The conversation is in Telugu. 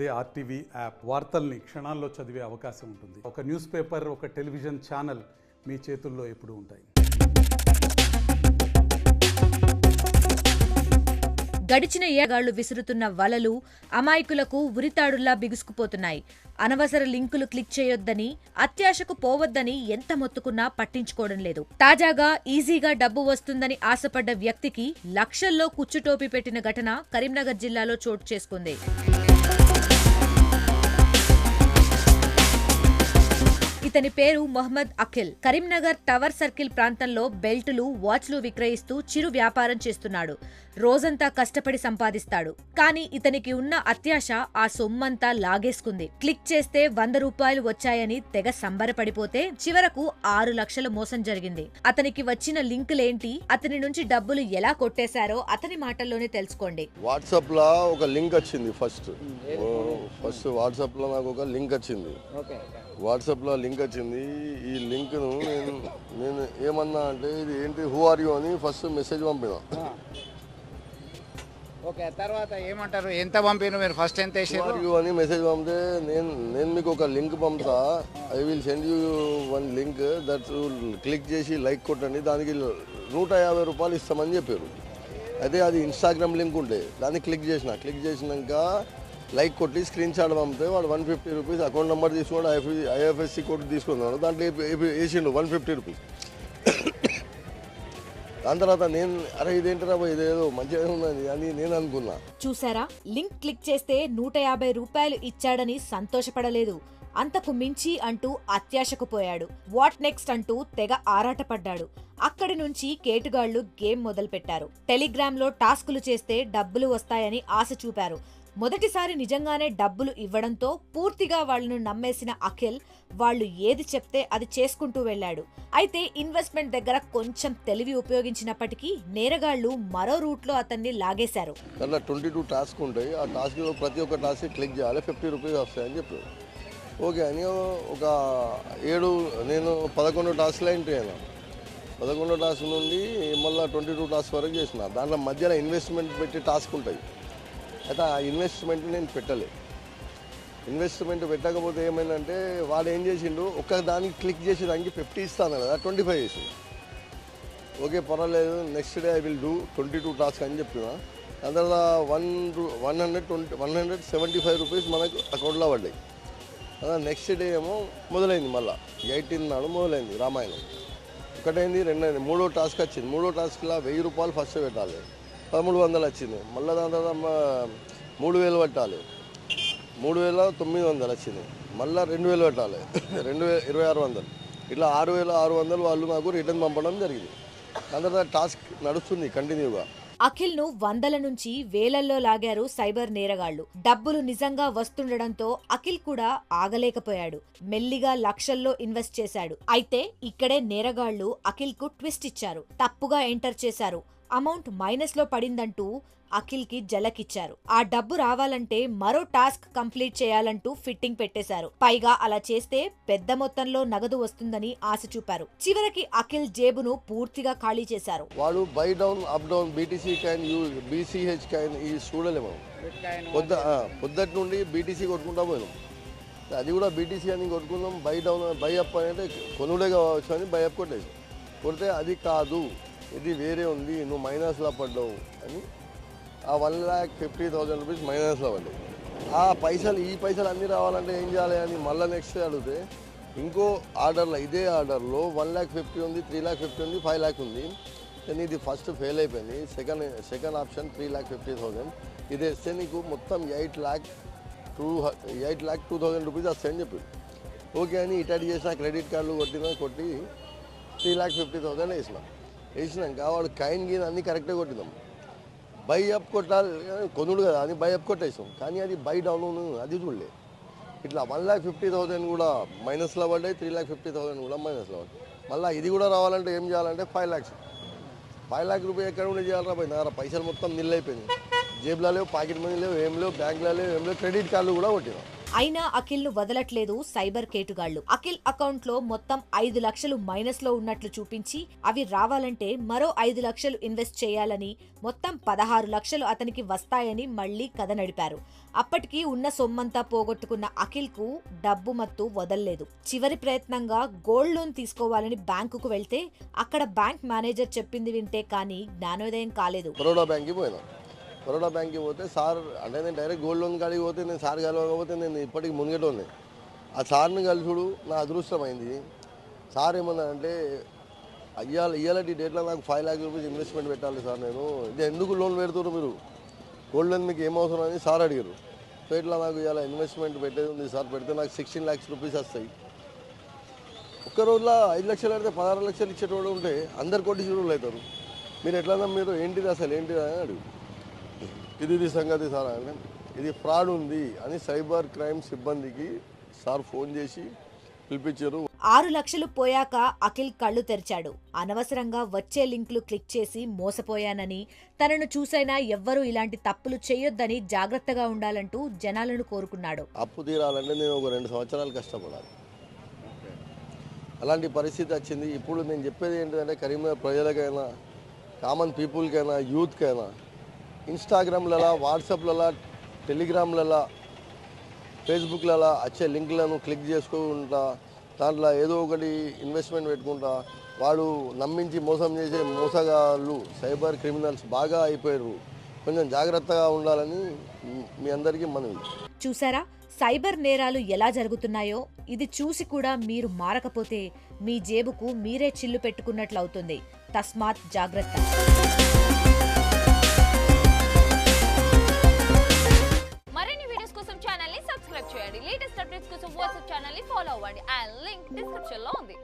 అదే ఆర్టీవీ యాప్ వార్తల్ని క్షణాల్లో చదివే అవకాశం ఉంటుంది. ఒక న్యూస్ పేపర్ ఒక టెలివిజన్ ఛానల్ మీ చేతుల్లో ఎప్పుడూ ఉంటాయి. గడిచిన ఏగాళ్ళు విసురుతున్న వలలు అమాయకులకు ఉరితాడుల్లా బిగుసుకుపోతున్నాయి. అనవసర లింకులు క్లిక్ చేయొద్దని అత్యాశకు పోవద్దని ఎంత మొత్తుకున్నా పట్టించుకోవడం లేదు. తాజాగా ఈజీగా డబ్బు వస్తుందని ఆశపడ్డ వ్యక్తికి లక్షల్లో కుచ్చుటోపి పెట్టిన ఘటన కరీంనగర్ జిల్లాలో చోటు చేసుకుంది. ఇతని పేరు మొహమ్మద్ అఖిల్. కరీంనగర్ టవర్ సర్కిల్ ప్రాంతంలో బెల్టులు వాచ్లు విక్రయిస్తూ చిరు వ్యాపారం చేస్తున్నాడు. రోజంతా కష్టపడి సంపాదిస్తాడు. కానీ ఇతనికి ఉన్న అత్యాశ ఆ సొమ్మంతా లాగేసుకుంది. క్లిక్ చేస్తే వంద రూపాయలు వచ్చాయని తెగ సంబరపడిపోతే చివరకు ఆరు లక్షల మోసం జరిగింది. అతనికి వచ్చిన లింకులేంటి? అతని నుంచి డబ్బులు ఎలా కొట్టేశారో అతని మాటల్లోనే తెలుసుకోండి. వాట్సాప్లో ఒక లింక్ వచ్చింది ఫస్ట్. ఫస్ట్ వాట్సాప్లో నాకు ఒక లింక్ వచ్చింది. వాట్సాప్లో లింక్ వచ్చింది. ఈ లింక్ను నేను నేను ఏమన్నా అంటే ఇది ఏంటి హూ ఆర్ యూ అని ఫస్ట్ మెసేజ్ పంపిన. ఓకే తర్వాత ఏమంటారు? ఎంత పంపిన మీరు? ఫస్ట్ ఎంత హూ వేసారు ఆర్ యూ అని మెసేజ్ పంపితే నేను నేను మీకు ఒక లింక్ పంపుతా. I will send you one link that click చేసి లైక్ కొట్టండి. దానికి నూట యాభై రూపాయలు ఇస్తామని చెప్పారు. అయితే అది ఇన్స్టాగ్రామ్ లింక్ ఉండే. దాన్ని క్లిక్ చేసిన. క్లిక్ చేసినాక లైక్ కొట్టి స్క్రీన్ షాట్ పంపితే వాడు one fifty rupees account number తీసుకొని ఐఎఫ్ ఐఎఫ్ఎస్సి కోడ్ తీసుకున్నాడు దాంట్లో వేసిండు వన్ ఫిఫ్టీ రూపీస్. దాని తర్వాత నేను అరే ఇదేంటరా ఇదేదో మంచిగా ఉన్నది అని నేను అనుకున్నా. చూసారా? లింక్ క్లిక్ చేస్తే నూట యాభై రూపాయలు ఇచ్చాడని సంతోషపడలేదు. అంతకు మించి అంటూ అత్యాశకు పోయాడు. వాట్ నెక్స్ట్ అంటూ తెగ ఆరాటపడ్డాడు. అక్కడి నుంచి కేటుగాళ్ళు గేమ్ మొదలుపెట్టారు. టెలిగ్రామ్లో టాస్కులు చేస్తే డబ్బులు వస్తాయని ఆశ చూపారు. మొదటిసారి నిజంగానే డబ్బులు ఇవ్వడంతో పూర్తిగా వాళ్ళను నమ్మేసిన అఖిల్ వాళ్ళు ఏది చెప్తే అది చేసుకుంటూ వెళ్ళాడు. అయితే ఇన్వెస్ట్మెంట్ దగ్గర కొంచెం తెలివి ఉపయోగించినప్పటికీ నేరగాళ్ళు మరో రూట్లో అతన్ని లాగేశారు. దాంట్లో ట్వంటీ టూ టాస్క్ ఉంటాయి. ఆ టాస్క్లో ప్రతి ఒక్క టాస్క్ క్లిక్ చేయాలి. ఫిఫ్టీ రూపీస్ వస్తాయని చెప్పారు ఓకే అని ఒక ఏడు నేను పదకొండు టాస్క్లు ఎంట్రీ అయినా పదకొండో టాస్క్ నుండి మళ్ళీ ట్వంటీ టూ టాస్క్ వరకు చేసిన. దాంట్లో మధ్యలో ఇన్వెస్ట్మెంట్ పెట్టి టాస్క్ ఉంటాయి. అయితే ఆ ఇన్వెస్ట్మెంట్ నేను పెట్టలే. ఇన్వెస్ట్మెంట్ పెట్టకపోతే ఏమైందంటే వాడు ఏం చేసిండు? ఒక్క దానికి క్లిక్ చేసి దానికి ఫిఫ్టీ ఇస్తాను కదా ట్వంటీ ఫైవ్ చేసిండు. ఓకే పర్వాలేదు next day I will do twenty two task అని చెప్పిన. దాని తర్వాత one one hundred twenty one hundred seventy five rupees మనకు అకౌంట్లో పడ్డాయి. అలా నెక్స్ట్ డే ఏమో మొదలైంది మళ్ళీ. ఎయిటీన్ నాడు మొదలైంది రామాయణం. ఒకటైంది రెండైంది మూడో టాస్క్ వచ్చింది. మూడో టాస్క్లో వెయ్యి రూపాయలు ఫస్ట్ పెట్టాలి. పదమూడు వందలు వచ్చింది. మళ్ళీ దాని తర్వాత మూడు వేలు పెట్టాలి. మూడు వేల తొమ్మిది వందలు వచ్చింది. మళ్ళీ రెండు వేలు పెట్టాలి. రెండు వేల ఇరవై ఆరు వందలు. ఇట్లా ఆరు వేల ఆరు వందలు వాళ్ళు మాకు రిటర్న్ పంపడం జరిగింది. దాని తర్వాత టాస్క్ నడుస్తుంది కంటిన్యూగా. అఖిల్ను వందల నుంచి వేలల్లో లాగారు సైబర్ నేరగాళ్ళు డబ్బులు నిజంగా వస్తుండడంతో అఖిల్ కూడా ఆగలేకపోయాడు. మెల్లిగా లక్షల్లో ఇన్వెస్ట్ చేశాడు. అయితే ఇక్కడే నేరగాళ్ళు అఖిల్కు ట్విస్ట్ ఇచ్చారు. తప్పుగా ఎంటర్ చేశారు. అమౌంట్ మైనస్లో పడిందంటూ అఖిల్కి జలకిచ్చారు. ఆ డబ్బు రావాలంటే మరో టాస్క్ కంప్లీట్ చేయాలంటూ ఫిట్టింగ్ పెట్టేశారు. పైగా అలా చేస్తే పెద్ద మొత్తంలో నగదు వస్తుందని ఆశ చూపారు. చివరికి అఖిల్ జేబును పూర్తిగా ఖాళీ చేశారు. వాడు buy down up down BTC can you BCH can ఈ చూడలేము. పొద్దు పొద్దుటి నుండి బీటీసీ కొట్టుకుంటా పోయినాం. అది కూడా బీటీసీ అని కొట్టుకుందాం బై డౌన్ బై అప్ అంటే కొనుడే కావచ్చు అని బై అప్ కొట్టేసి. కొడితే అది కాదు. ఇది వేరే ఉంది నువ్వు మైనస్లో పడ్డావు అని. ఆ one lakh fifty thousand rupees మైనస్లో పడ్డాయి. ఆ పైసలు ఈ పైసలు అన్నీ రావాలంటే ఏం చేయాలి అని మళ్ళీ నెక్స్ట్ అడిగితే ఇంకో ఆర్డర్లో ఇదే ఆర్డర్లో వన్ ల్యాక్ ఫిఫ్టీ ఉంది త్రీ ల్యాక్ ఫిఫ్టీ ఉంది ఫైవ్ ల్యాక్ ఉంది. కానీ ఇది ఫస్ట్ ఫెయిల్ అయిపోయింది. Second second option three lakh fifty thousand ఇది వేస్తే నీకు మొత్తం eight lakh two eight lakh two thousand rupees వస్తాయని చెప్పి ఓకే అని ఇటాడి చేసిన క్రెడిట్ కార్డులు కొట్టిన కొట్టి త్రీ ల్యాక్ ఫిఫ్టీ థౌజండ్ వేసినా. వేసినాక వాడు కైన్ గీన్ అన్నీ కరెక్ట్గా కొట్టినాం. బై అప్ కొట్టాలి కొనుడు కదా అని బై అప్ కొట్టేసాం. కానీ అది బై డౌన్ అది చూడలే. ఇట్లా వన్ ల్యాక్ ఫిఫ్టీ థౌసండ్ కూడా మైనస్లో పడ్డాయి త్రీ ల్యాక్ ఫిఫ్టీ థౌసండ్ కూడా మైనస్లో పడ్డాయి. మళ్ళీ ఇది కూడా రావాలంటే ఏం చేయాలంటే ఫైవ్ ల్యాక్స్ ఫైవ్ ల్యాక్ రూపాయలు ఎక్కడ ఉండి చేయాలరా పోయి నా పైసలు మొత్తం నిల్ అయిపోయింది జేబులో లేవు పాకెట్ మనీ లేవు ఏం లేవు బ్యాంకులో లేవు ఏం లేవు క్రెడిట్ కార్డులు కూడా కొట్టినాం. అయినా అఖిల్ను వదలట్లేదు సైబర్ కేటుగాళ్ళు అఖిల్ అకౌంట్లో మొత్తం ఐదు లక్షలు మైనస్లో ఉన్నట్లు చూపించి అవి రావాలంటే మరో ఐదు లక్షలు ఇన్వెస్ట్ చేయాలని మొత్తం పదహారు లక్షలు అతనికి వస్తాయని మళ్ళీ కథ నడిపారు. అప్పటికి ఉన్న సొమ్మంతా పోగొట్టుకున్న అఖిల్కు డబ్బు మత్తు వదల్లేదు. చివరి ప్రయత్నంగా గోల్డ్ లోన్ తీసుకోవాలని బ్యాంకుకు వెళ్తే అక్కడ బ్యాంక్ మేనేజర్ చెప్పింది వింటే కానీ జ్ఞానోదయం కాలేదు. బరోడా బ్యాంక్కి పోతే సార్ అంటే నేను డైరెక్ట్ గోల్డ్ లోన్ కాడికి పోతే నేను సార్ కలవకపోతే నేను ఇప్పటికి మునిగేటోనే ఆ సార్ని కలిసుడు నా అదృష్టమైంది సార్ ఏమన్నారంటే అయ్యాల ఇయ్యాలటి డేట్లో నాకు ఫైవ్ ల్యాక్ రూపీస్ ఇన్వెస్ట్మెంట్ పెట్టాలి సార్ నేను. ఇది ఎందుకు లోన్ పెడుతున్నారు మీరు? గోల్డ్ లోన్ మీకు ఏమవసరం అని సార్ అడిగారు. సో ఇట్లా నాకు ఇవాళ ఇన్వెస్ట్మెంట్ పెట్టేది ఉంది సార్ పెడితే నాకు సిక్స్టీన్ ల్యాక్స్ రూపీస్ వస్తాయి. ఒక్క రోజులో ఐదు లక్షలు అయితే పదహారు లక్షలు ఇచ్చేటోడు ఉంటే అందరు కోటీశ్వరులు అవుతారు మీరు ఎట్లా మీరు ఏంటిది అసలు? ఏంటిది అని అడుగు. ఇది ఇది సంగతి సార్ అంటే ఇది ఫ్రాడ్ ఉంది అని సైబర్ క్రైమ్ సిబ్బందికి సార్ ఫోన్ చేసి పిలిపించారు. ఆరు లక్షలు పోయాక అఖిల్ కళ్ళు తెరిచాడు. అనవసరంగా వచ్చే లింకులు క్లిక్ చేసి మోసపోయానని తనను చూసైనా ఎవ్వరూ ఇలాంటి తప్పులు చేయొద్దని జాగ్రత్తగా ఉండాలంటూ జనాలను కోరుకున్నాడు. అప్పు తీరాలంటే నేను ఒక రెండు సంవత్సరాలు కష్టపడాలి. అలాంటి పరిస్థితి వచ్చింది. ఇప్పుడు నేను చెప్పేది ఏంటంటే కరీంనగర్ ప్రజలకైనా కామన్ పీపుల్కైనా యూత్కైనా ఇన్స్టాగ్రామ్లలో వాట్సాప్లలో టెలిగ్రామ్లలో ఫేస్బుక్లలో వచ్చే లింక్లను క్లిక్ చేసుకుంటా దాంట్లో ఏదో ఒకటి ఇన్వెస్ట్మెంట్ పెట్టుకుంటా. వాడు నమ్మించి మోసం చేసే మోసగాళ్ళు సైబర్ క్రిమినల్స్ బాగా అయిపోయారు. కొంచెం జాగ్రత్తగా ఉండాలని మీ అందరికీ మనవి. చూసారా? సైబర్ నేరాలు ఎలా జరుగుతున్నాయో? ఇది చూసి కూడా మీరు మారకపోతే మీ జేబుకు మీరే చిల్లు పెట్టుకున్నట్లవుతుంది. తస్మాత్ జాగ్రత్త. సబ్స్క్రైబ్ చేయండి. లేటెస్ట్ అప్డేట్స్ కోసం వాట్సాప్ ఛానల్ని ఫాలో అవ్వండి. అండ్ లింక్ డిస్క్రిప్షన్లో ఉంది.